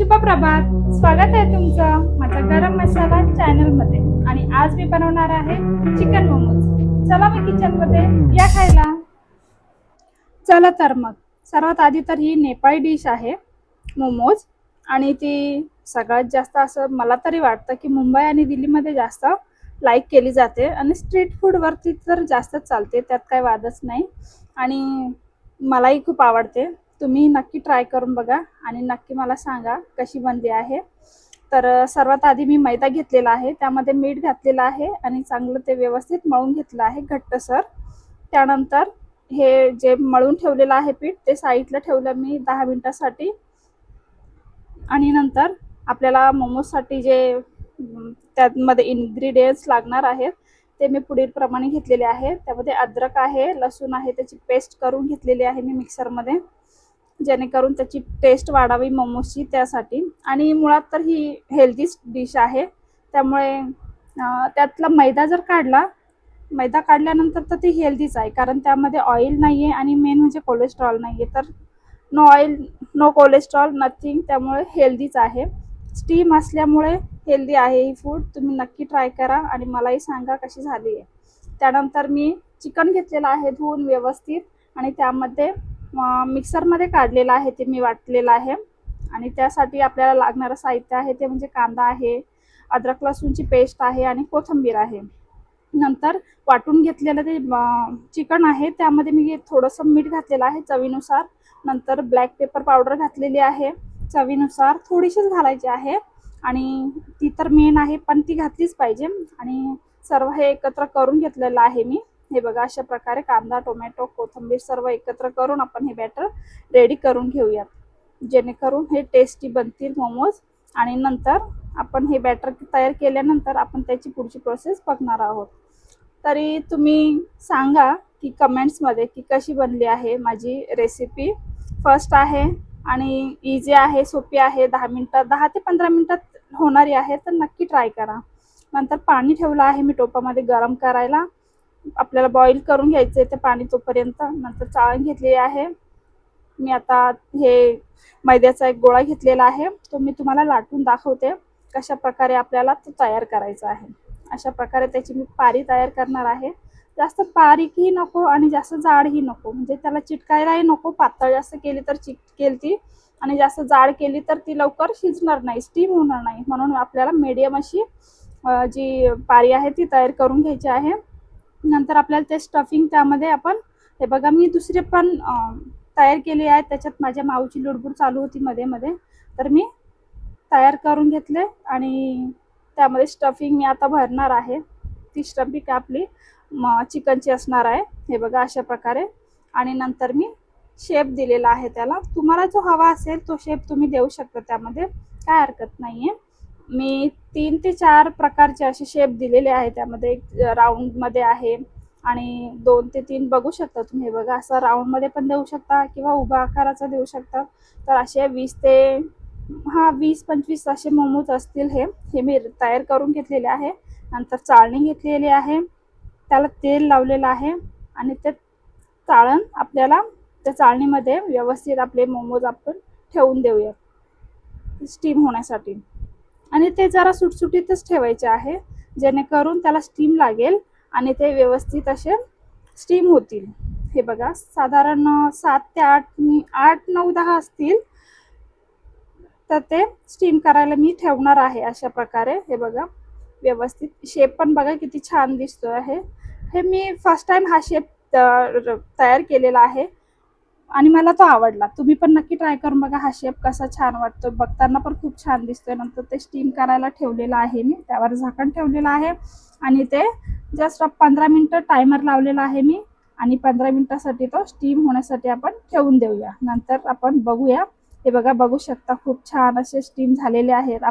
शुभप्रभात. स्वागत आहे तुमचं माझ्या गरम मसाला चॅनलमध्ये आणि आज मी बनवणार आहे चिकन मोमोज. चला मग किचनमध्ये या खायला. चला तर मग. सर्वात आधी तर ही नेपाळी डिश आहे मोमोज. आणि ती सगळ्यात जास्त असं मला तरी वाटतं की मुंबई आणि दिल्लीमध्ये जास्त लाईक केली जाते. आणि स्ट्रीट फूडवरती तर जास्तच चालते त्यात काही वादच नाही. आणि मलाही खूप आवडते. तुम्ही नक्की ट्राय करून बघा आणि नक्की मला सांगा कशी बनली आहे. तर सर्वात आधी मी मैदा घेतलेला आहे त्यामध्ये मीठ घातलेलं आहे आणि चांगलं ते व्यवस्थित मळून घेतलं आहे घट्टसर. त्यानंतर हे जे मळून ठेवलेलं आहे पीठ ते साईडला ठेवलं मी दहा मिनटासाठी. आणि नंतर आपल्याला मोमोजसाठी जे त्यामध्ये इन्ग्रेडियंट्स लागणार आहेत ते मी पुढीलप्रमाणे घेतलेले आहे. त्यामध्ये अद्रक आहे लसूण आहे त्याची पेस्ट करून घेतलेली आहे मी मिक्सरमध्ये जेणेकरून त्याची टेस्ट वाढावी मोमोजची त्यासाठी. आणि मुळात तर ही हेल्दी डिश आहे. त्यामुळे त्यातला मैदा जर काढला मैदा काढल्यानंतर तर ती हेल्दीच आहे. कारण त्यामध्ये ऑइल नाही म्हणजे आहे आणि मेन म्हणजे कोलेस्ट्रॉल नाही आहे तर no oil no cholesterol nothing त्यामुळे हेल्दीच आहे. स्टीम असल्यामुळे हेल्दी आहे ही फूड तुम्ही नक्की ट्राय करा आणि मलाही सांगा कशी झाली आहे त्यानंतर मी चिकन घेतलेलं आहे धुवून व्यवस्थित. आणि त्यामध्ये मिक्सरमध्ये काढलेलं आहे ते मी वाटलेलं आहे. आणि त्यासाठी आपल्याला लागणारं साहित्य आहे ते म्हणजे कांदा आहे अद्रक लसूणची पेस्ट आहे आणि कोथिंबीर आहे. नंतर वाटून घेतलेलं ते चिकन आहे त्यामध्ये मी थोडंसं मीठ घातलेलं आहे चवीनुसार. नंतर ब्लॅक पेपर पावडर घातलेली आहे चवीनुसार थोडीशीच घालायची आहे. आणि ती तर मेन आहे पण ती घातलीच पाहिजे. आणि सर्व हे एकत्र करून घेतलेलं आहे मी. हे बघा अशा प्रकारे कांदा टोमॅटो कोथिंबीर सर्व एकत्र करून आपण हे बॅटर रेडी करून घेऊयात. जेणेकरून हे टेस्टी बनतील मोमोज आणि नंतर आपण हे बॅटर तयार केल्यानंतर आपण त्याची पुढची प्रोसेस बघणार आहोत. तरी तुम्ही सांगा की कमेंट्समध्ये की कशी बनली आहे माझी रेसिपी फर्स्ट आहे आणि इझी आहे सोपी आहे दहा मिनटात दहा ते पंधरा मिनटात होणारी आहे तर नक्की ट्राय करा. नंतर पाणी ठेवलं आहे मी टोपामध्ये गरम करायला. आपल्याला बॉईल करून घ्यायचं आहे ते पाणी तोपर्यंत. नंतर चाळण घेतलेली आहे. मी आता हे मैद्याचा एक गोळा घेतलेला आहे. तो मी तुम्हाला लाटून दाखवते. कशा प्रकारे आपल्याला तो तयार करायचा आहे. अशा प्रकारे त्याची मी पारी तयार करणार आहे. जास्त बारीकही नको आणि जास्त जाडही नको. म्हणजे त्याला चिटकायलाही नको. पातळ जास्त केली तर चिटकेल ती आणि जास्त जाड केली तर ती लवकर शिजणार नाही. स्टीम होणार नाही. म्हणून आपल्याला मीडियम अशी जी पारी आहे ती तयार करून घ्यायची आहे. नंतर आपल्याला ते स्टफिंग त्यामध्ये आपण हे बघा मी दुसरे पण तयार केली आहे त्याच्यात माझ्या माऊची लुडबुड चालू होती मध्ये मध्ये. तर मी तयार करून घेतले आणि त्यामध्ये स्टफिंग मी आता भरणार आहे. ती स्टफिंग आपली चिकनची असणार आहे. हे बघा अशा प्रकारे. आणि नंतर मी शेप दिलेला आहे त्याला. तुम्हाला जो हवा असेल तो शेप तुम्ही देऊ शकता त्यामध्ये. काय हरकत नाही आहे मी तीन ते चार प्रकारचे असे शेप दिलेले आहे त्यामध्ये एक राऊंडमध्ये आहे आणि दोन ते तीन बघू शकता तुम्ही. हे बघा असं राऊंडमध्ये पण देऊ शकता किंवा उभा आकाराचा देऊ शकता. तर असे वीस ते हा वीस पंचवीस असे मोमोज असतील हे. हे मी तयार करून घेतलेले आहे. नंतर चाळणी घेतलेली आहे. त्याला तेल लावलेलं आहे आणि ते चाळण आपल्याला त्या चाळणीमध्ये व्यवस्थित आपले मोमोज आपण ठेवून देऊया. स्टीम होण्यासाठी. आणि ते जरा सुटसुटीतच ठेवायचे आहे. जेणेकरून त्याला स्टीम लागेल आणि ते व्यवस्थित असे स्टीम होतील. हे बघा साधारण सात ते आठ आठ नऊ दहा असतील तर ते स्टीम करायला मी ठेवणार आहे अशा प्रकारे. हे बघा व्यवस्थित शेप पण बघा किती छान दिसतो आहे. हे मी फर्स्ट टाइम हा शेप तयार केलेला आहे. आणि मला तो आवडला. तुम्ही पण नक्की ट्राय करून बघा हा शेप कसा छान वाटतो बघताना पण खूप छान दिसतोय. नंतर ते स्टीम करायला ठेवलेलं आहे मी. त्यावर झाकण ठेवलेलं आहे. आणि ते जस्ट पंधरा मिनटं टायमर लावलेला आहे मी. आणि पंधरा मिनटासाठी तो स्टीम होण्यासाठी आपण ठेवून देऊया. नंतर आपण बघूया. हे बघा बघू शकता खूप छान असे स्टीम झालेले आहेत. आप